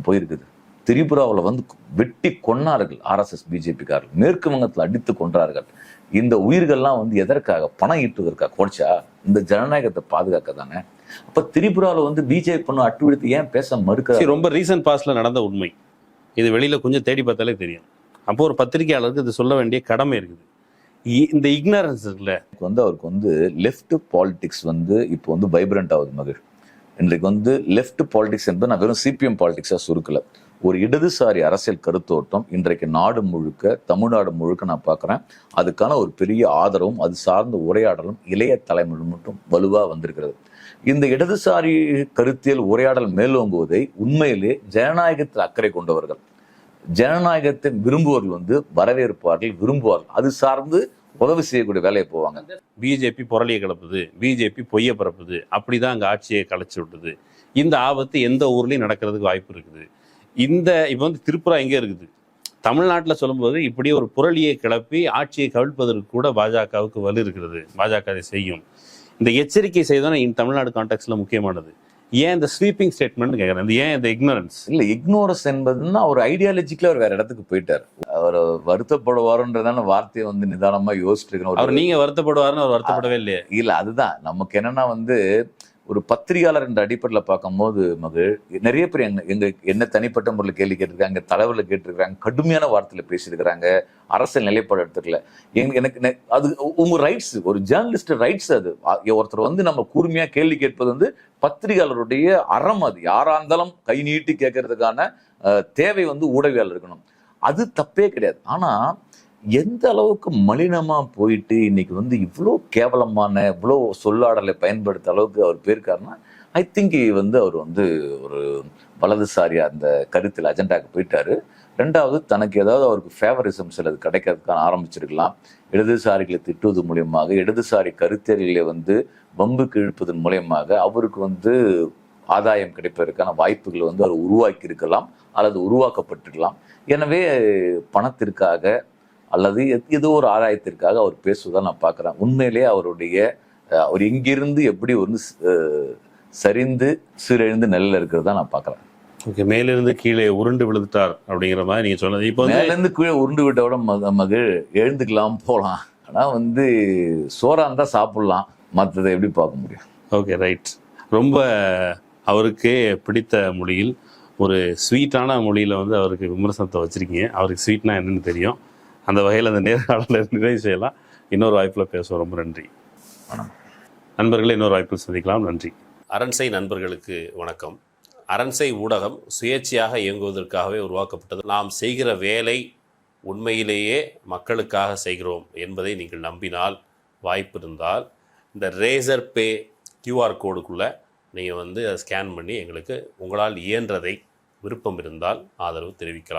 போயிருக்குது. திரிபுராவில் வந்து வெட்டி கொன்னார்கள் ஆர்எஸ்எஸ் பிஜேபிக்காரர்கள். மேற்கு வங்கத்தில் அடித்து கொன்றார்கள். இந்த உயிர்கள்லாம் வந்து எதற்காக? பணம் ஈட்டுவதற்காக. குறைச்சா இந்த ஜனநாயகத்தை பாதுகாக்க தானே அப்ப திரிபுராவில் வந்து பிஜேபி பண்ண அட்டுவிடுத்து ஏன் பேச மறுக்க ரொம்ப ரீசன்ட் பாஸ்ட்ல நடந்த உண்மை. இது வெளியில கொஞ்சம் தேடி பார்த்தாலே தெரியும். அப்போ ஒரு பத்திரிகையாளருக்கு இது சொல்ல வேண்டிய கடமை இருக்குது. இந்த இக்னரன்ஸ் இருக்குல்ல. வந்து அவருக்கு வந்து லெஃப்ட் பாலிடிக்ஸ் வந்து இப்போ வந்து வைப்ரண்ட் ஆகுது மகிழ் இன்றைக்கு வந்து லெஃப்ட் பாலிடிக்ஸ் என்பது நான் வெறும் சிபிஎம் பாலிடிக்ஸாக சுருக்கல. ஒரு இடதுசாரி அரசியல் கருத்தோட்டம் இன்றைக்கு நாடு முழுக்க தமிழ்நாடு முழுக்க நான் பார்க்குறேன். அதுக்கான ஒரு பெரிய ஆதரவும் அது சார்ந்த உரையாடலும் இளைய தலைமுறை மட்டும் வலுவாக வந்திருக்கிறது. இந்த இடதுசாரி கருத்தியல் உரையாடல் மேலோங்குவதை உண்மையிலே ஜனநாயகத்தில் அக்கறை கொண்டவர்கள் ஜனநாயகத்தை விரும்புவர்கள் வந்து வரவேற்பார்கள் விரும்புவார்கள். அது சார்ந்து உதவி செய்யக்கூடிய வேலையை போவாங்க. பிஜேபி புரளியை கிளப்புது பிஜேபி பொய்ய பரப்புது அப்படிதான் அங்கே ஆட்சியை கலைச்சி விட்டுது. இந்த ஆபத்து எந்த ஊர்லேயும் நடக்கிறதுக்கு வாய்ப்பு இருக்குது. இந்த இப்போ வந்து திரிபுரா எங்க இருக்குது? தமிழ்நாட்டில் சொல்லும்போது இப்படி ஒரு புரளியை கிளப்பி ஆட்சியை கவிழ்ப்பதற்கு கூட பாஜகவுக்கு வலு இருக்கிறது. பாஜக அதை செய்யும். இந்த எச்சரிக்கை செய்தானே இந்த தமிழ்நாடு கான்டெக்ட்ல முக்கியமானது. ஏன் இந்த ஸ்வீப்பிங் ஸ்டேட்மெண்ட் கேட்குறேன் இந்த ஏன் இந்த இக்னரன்ஸ் இல்ல இக்னோரன்ஸ் என்பதுன்னா ஒரு ஐடியாலஜிக்கல அவர் வேற இடத்துக்கு போயிட்டார். அவர் வருத்தப்படுவாருன்றதான வார்த்தையை வந்து நிதானமா யோசிச்சுட்டு இருக்கணும். அவர் ஒரு நீங்க வருத்தப்படுவாருன்னு அவர் வருத்தப்படவே இல்லையே. இல்ல அதுதான். நமக்கு என்னன்னா வந்து ஒரு பத்திரிகையாளர் என்ற அடிப்படையில் பார்க்கும்போது மகள் நிறைய பேர் எங்க எங்க என்ன தனிப்பட்ட முறையில் கேள்வி கேட்டிருக்காங்க தலைவரில் கேட்டிருக்கிறாங்க கடுமையான வார்த்தையில் பேசியிருக்கிறாங்க அரசியல் நிலைப்பாடு எடுத்துக்கல. எனக்கு அது உங்க ரைட்ஸ் ஒரு ஜேர்னலிஸ்ட் ரைட்ஸ் அது. ஒருத்தர் வந்து நம்ம கூர்மையா கேள்வி கேட்பது வந்து பத்திரிகையாளருடைய அறம் அது. யாரா இருந்தாலும் கை நீட்டி கேட்கறதுக்கான தேவை வந்து ஊடகவியாளர் இருக்கணும். அது தப்பே கிடையாது. ஆனா எந்த அளவுக்கு மலினமா போயிட்டு இன்னைக்கு வந்து இவ்வளோ கேவலமான இவ்வளோ சொல்லாடலை பயன்படுத்த அளவுக்கு அவர் போயிருக்காருன்னா ஐ திங்க் வந்து அவர் வந்து ஒரு வலதுசாரி அந்த கருத்தில் அஜெண்டாக்கு போயிட்டாரு. ரெண்டாவது தனக்கு ஏதாவது அவருக்கு ஃபேவரிசம் சிலது கிடைக்கிறதுக்கான ஆரம்பிச்சிருக்கலாம். இடதுசாரிகளை திட்டுவது மூலியமாக இடதுசாரி கருத்தறிகளை வந்து வம்புக்கு இழுப்பதன் மூலியமாக அவருக்கு வந்து ஆதாயம் கிடைப்பதற்கான வாய்ப்புகளை வந்து அவர் உருவாக்கி இருக்கலாம் அல்லது உருவாக்கப்பட்டிருக்கலாம். எனவே பணத்திற்காக அல்லது ஏதோ ஒரு ஆதாயத்திற்காக அவர் பேசுவதை நான் பார்க்குறேன். உண்மையிலேயே அவருடைய அவர் எங்கிருந்து எப்படி வந்து சரிந்து சீரழிந்து நெல்லில் இருக்கிறதா நான் பார்க்குறேன். ஓகே மேலிருந்து கீழே உருண்டு விழுந்துட்டார் அப்படிங்கிற மாதிரி நீங்க சொன்னது. இப்போ மேலேருந்து கீழே உருண்டு விட்டோட மக மகள் எழுந்துக்கலாம் போகலாம். ஆனால் வந்து சோறா இருந்தால் சாப்பிடலாம். மற்றதை எப்படி பார்க்க முடியும்? Okay right. ரொம்ப அவருக்கு பிடித்த மொழியில் ஒரு ஸ்வீட்டான மொழியில் வந்து அவருக்கு விமர்சனத்தை வச்சிருக்கீங்க. அவருக்கு ஸ்வீட்னா என்னன்னு தெரியும். அந்த வகையில் அந்த நேர்காணலில் நிறைவு செய்யலாம். இன்னொரு வாய்ப்பில் பேசுவோம். ரொம்ப நன்றி. வணக்கம். நண்பர்களே இன்னொரு வாய்ப்பில் சந்திக்கலாம். நன்றி. அரண்சை நண்பர்களுக்கு வணக்கம். அரண்சை ஊடகம் சுயேட்சையாக இயங்குவதற்காகவே உருவாக்கப்பட்டது. நாம் செய்கிற வேலை உண்மையிலேயே மக்களுக்காக செய்கிறோம் என்பதை நீங்கள் நம்பினால் வாய்ப்பு இருந்தால் இந்த ரேசர் பே கியூஆர் கோடுக்குள்ளே நீங்கள் வந்து அதை ஸ்கேன் பண்ணி எங்களுக்கு உங்களால் இயன்றதை விருப்பம் இருந்தால் ஆதரவு தெரிவிக்கலாம்.